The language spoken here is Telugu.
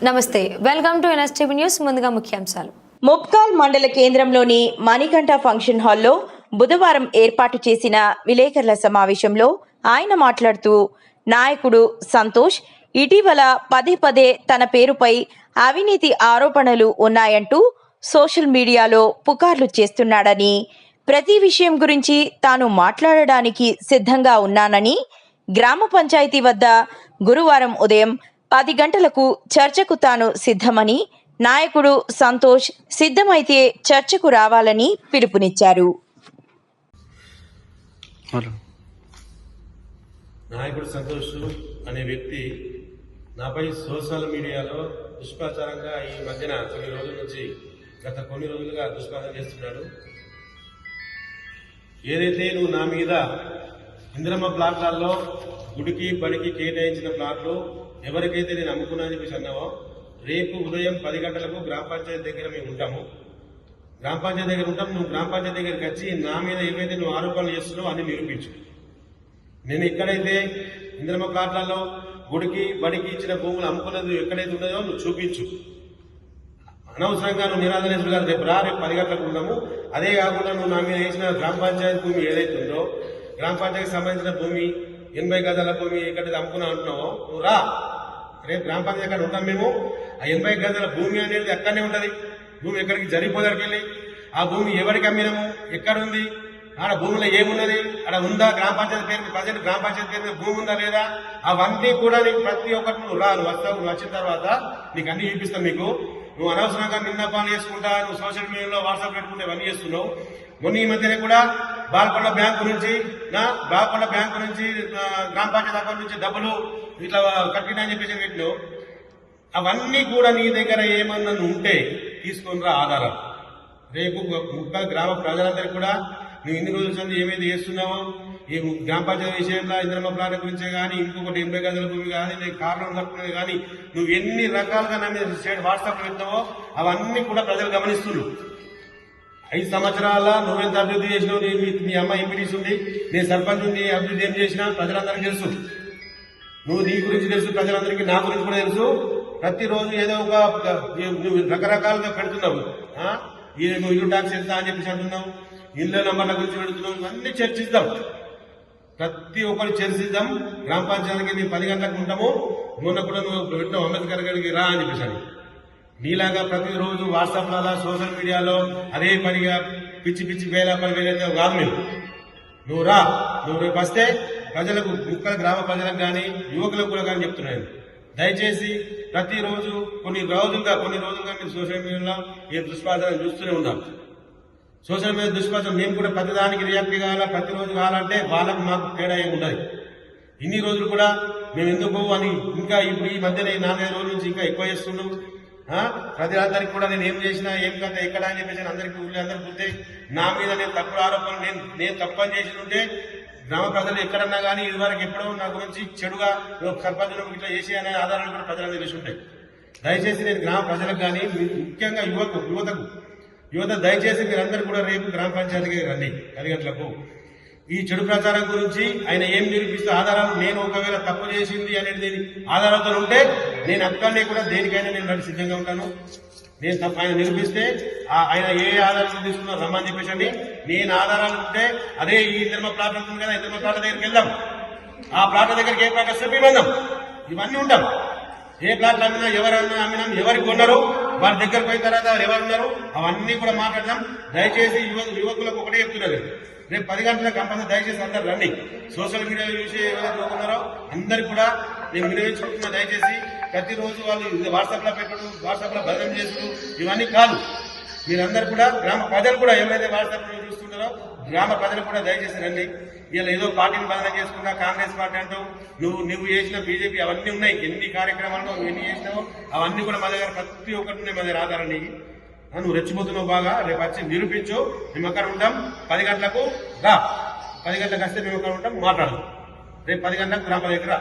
నమస్తే వెల్కమ్ టు ఎన్ఎస్టీవీ న్యూస్ ముందుగా ముఖ్యాంశాలు. ముప్కాల్ మండల కేంద్రంలోని మణికంఠ ఫంక్షన్ హాల్లో బుధవారం ఏర్పాటు చేసిన విలేకరుల సమావేశంలో ఆయన మాట్లాడుతూ నాయకుడు సంతోష్ ఇటీవల పదే పదే తన పేరుపై అవినీతి ఆరోపణలు ఉన్నాయంటూ సోషల్ మీడియాలో పుకార్లు చేస్తున్నాడని ప్రతి విషయం గురించి తాను మాట్లాడడానికి సిద్ధంగా ఉన్నానని గ్రామ పంచాయతీ వద్ద గురువారం ఉదయం పది గంటలకు చర్చకు తాను సిద్ధమని నాయకుడు సంతోష్ సిద్ధమైతే చర్చకు రావాలని పిలుపునిచ్చారు. హలో. నాయకుడు సంతోష్ అనే వ్యక్తి నాపై సోషల్ మీడియాలో దుష్ప్రచారంగా ఈ మధ్యన కొన్ని రోజుల నుంచి గత కొన్ని రోజులుగా దుష్ప్రచారం చేస్తున్నాడు. ఏదైతే నువ్వు నా మీద ఇంద్రమ్మ ప్లాట్లలో గుడికి బడికి కేటాయించిన ప్లాట్లు ఎవరికైతే నేను అమ్ముకున్నానని చెప్పేసి అన్నావో రేపు ఉదయం పది గంటలకు గ్రామ పంచాయతీ దగ్గర మేము ఉంటాము. గ్రామ పంచాయతీ దగ్గర ఉంటాం నువ్వు గ్రామ పంచాయతీ దగ్గరికి వచ్చి నా మీద ఏవైతే నువ్వు ఆరోపణలు చేస్తున్నావో అన్ని నిరూపించు. నేను ఎక్కడైతే ఇంద్రమ ప్లాట్లలో గుడికి బడికి ఇచ్చిన భూములు అమ్ముకున్నది ఎక్కడైతే ఉన్నాయో నువ్వు చూపించు. అనవసరంగా నువ్వు నిరాధనేశ్వరు గారు రేపు రా రేపు పది గంటలకు ఉన్నాము. అదే కాకుండా నువ్వు నా మీద వేసిన గ్రామ పంచాయతీ భూమి ఏదైతే ఉందో గ్రామ పంచాయతీకి సంబంధించిన భూమి ఎనభై గజాల భూమి ఎక్కడ అమ్ముకున్నా అంటున్నావు? నువ్వు రా. రేపు గ్రామ పంచాయతీ అక్కడ ఉంటాం మేము? ఆ ఎనభై గజాల భూమి అనేది అక్కడనే ఉంటుంది. భూమి ఎక్కడికి జరిగిపోదరికి వెళ్ళి. ఆ భూమి ఎవరికి అమ్మినాము? ఎక్కడుంది? ఆడ భూమిలో ఏమున్నది? ఆడ ఉందా గ్రామ పంచాయతీ పేరు మీద ప్రజెంట్ గ్రామ పంచాయతీ పేరు మీద భూమి ఉందా లేదా? అవన్నీ కూడా నీకు ప్రతి ఒక్కటి నువ్వు రా నువ్వు వస్తావు నువ్వు వచ్చిన తర్వాత నీకు అన్ని చూపిస్తాను మీకు. నువ్వు అనవసరంగా నిన్న పనులు చేసుకుంటా నువ్వు సోషల్ మీడియాలో వాట్సాప్ పెట్టుకుంటే ఇవన్నీ చేస్తున్నావు. మొన్న ఈ మధ్యనే కూడా బాల్కొండ బ్యాంకు నుంచి నా బాల్కొండ బ్యాంకు నుంచి గ్రామ పంచాయతీ అకౌంట్ నుంచి డబ్బులు ఇట్లా కట్టినా అని చెప్పేసి పెట్టినావు. అవన్నీ కూడా నీ దగ్గర ఏమన్నా ఉంటే తీసుకుని రా ఆధారం రేపు ముప్పై గ్రామ ప్రజలందరికీ కూడా నువ్వు ఇన్ని రోజుల ఏమైతే చేస్తున్నావో ఈ గ్రామ పంచాయతీ విషయంలో ఇంద్రమ్మ ప్లాన్ గురించే కానీ ఇంకొకటి ఎనభై గదుల భూమి కానీ నీకు కారణం కట్టుకునేది కానీ నువ్వు ఎన్ని రకాలుగా నా మీద వాట్సాప్లో పెట్టావో అవన్నీ కూడా ప్రజలు గమనిస్తున్నారు. ఐదు సంవత్సరాల నువ్వెంత అభివృద్ధి చేసినావు నీ మీ- అమ్మ ఎంపీటీస్ ఉంది నీ సర్పంచ్ ఉంది అభివృద్ధి ఏం చేసినా ప్రజలందరికీ తెలుసు. నువ్వు నీ గురించి తెలుసు ప్రజలందరికీ నా గురించి కూడా తెలుసు. ప్రతిరోజు ఏదో ఒక నువ్వు రకరకాలుగా పెడుతున్నావు. ఈ నువ్వు ఇల్లు ట్యాక్స్ ఎంత అని చెప్పేసి అంటున్నావు. ఇళ్ళ నంబర్ల గురించి పెడుతున్నావు అన్ని చర్చిస్తావు ప్రతి ఒక్కరు చర్చిద్దాం గ్రామ పంచాయతీకి మేము పది గంటలకు ఉంటాము. మొన్న కూడా నువ్వు వింటావు అంబేద్కర్ గారికి రా అని చెప్పేసి నీలాగా ప్రతిరోజు వాట్సాప్లలో సోషల్ మీడియాలో అదే పనిగా పిచ్చి పిచ్చి వేల పని వేలైతే కాదు మేము. నువ్వు రా నువ్వు రేపు వస్తే ప్రజలకు ముక్కల గ్రామ ప్రజలకు కానీ యువకులకు కూడా కానీ చెప్తున్నాను దయచేసి ప్రతిరోజు కొన్ని రోజులుగా కొన్ని రోజులుగా మీరు సోషల్ మీడియాలో ఈ దుష్పాదన చూస్తూనే ఉన్నాం సోషల్ మీడియా దుష్పాదన మేము కూడా ప్రతిదానికి రియాక్ట్ కావాలా ప్రతిరోజు కావాలంటే వాళ్ళకు మాకు తేడా ఏమి ఉండదు. ఇన్ని రోజులు కూడా మేము ఎందుకు అని ఇంకా ఇప్పుడు ఈ మధ్యన నాలుగైదు రోజుల నుంచి ఇంకా ఎక్కువ చేస్తున్నాం. ప్రతి అందరికి కూడా నేను ఏం చేసినా ఏం కథ ఎక్కడ అని చెప్పేసి అందరికీ ఊళ్ళో అందరికీ పోతే నా మీద నేను తప్పుడు ఆరోపణలు నేను నేను తప్పని చేసి ఉంటే గ్రామ ప్రజలు ఎక్కడన్నా కానీ ఇదివరకు ఎప్పుడో నా గురించి చెడుగా సర్పంచులకు ఇట్లా చేసి అనే ఆధారాలు కూడా ప్రజలందరూ తెలిసి ఉంటాయి. దయచేసి నేను గ్రామ ప్రజలకు కానీ ముఖ్యంగా యువకు యువతకు యువత దయచేసి మీరందరూ కూడా రేపు గ్రామ పంచాయతీకి రండి. పది గంటలకు ఈ చెడు ప్రచారం గురించి ఆయన ఏం నిరూపిస్తే ఆధారాలు నేను ఒకవేళ తప్పు చేసింది అనేది ఆధారాలతో ఉంటే నేను అక్కడనే కూడా దేనికైనా నేను నన్ను సిద్ధంగా ఉంటాను. నేను తప్ప ఆయన నిరూపిస్తే ఆయన ఏ ఆధారాలు తీసుకున్నా రమ్మని చెప్పేసండి. నేను ఆధారాలు ఉంటే అదే ఈ ఇంద్రమ ప్లాట్ ఉంటుంది కదా ఇంద్రమ ప్లాట్ దగ్గరికి వెళ్దాం. ఆ ప్లాట్ దగ్గరికి ఏ ప్లాట్ వస్తే మేము ఇవన్నీ ఉంటాం. ఏ ప్లాట్లు అమ్మినా ఎవరన్నా అమ్మినా ఎవరికి కొన్నారు? వారి దగ్గరకు పోయిన తర్వాత ఎవరు ఉన్నారు? అవన్నీ కూడా మాట్లాడదాం. దయచేసి యువ యువకులకు ఒకటే చెప్తున్నారు రేపు పది గంటలకు కంపల్సరీ దయచేసి అందరు రండి. సోషల్ మీడియా చూసి ఎవరైతే చూస్తున్నారో అందరు కూడా నేను వినియోగించుకుంటున్నా. దయచేసి ప్రతిరోజు వాళ్ళు వాట్సాప్లో పెట్టడం వాట్సాప్లో భద్రం చేసుడు ఇవన్నీ కాదు. వీళ్ళందరూ కూడా గ్రామ ప్రజలు కూడా ఎవరైతే వాట్సాప్ చూస్తుంటారో చూస్తున్నారో గ్రామ ప్రజలు కూడా దయచేసి రండి. వీళ్ళు ఏదో పార్టీని బదనం చేసుకున్నా కాంగ్రెస్ పార్టీ అంటావు నువ్వు నువ్వు చేసిన బీజేపీ అవన్నీ ఉన్నాయి. ఎన్ని కార్యక్రమాలు నువ్వు ఎన్ని చేసినావో అవన్నీ కూడా మా దగ్గర ప్రతి ఒక్కటి ఉన్నాయి మా దగ్గర ఆధారం నీకు నువ్వు రెచ్చిపోతున్నావు బాగా. రేపు వచ్చి నిరూపించు. మేము అక్కడ ఉంటాం. పది గంటలకు రా. పది గంటలకు వస్తే మేము అక్కడ ఉంటాం. మాట్లాడదాం. రేపు పది గంటలకు గ్రామ దగ్గర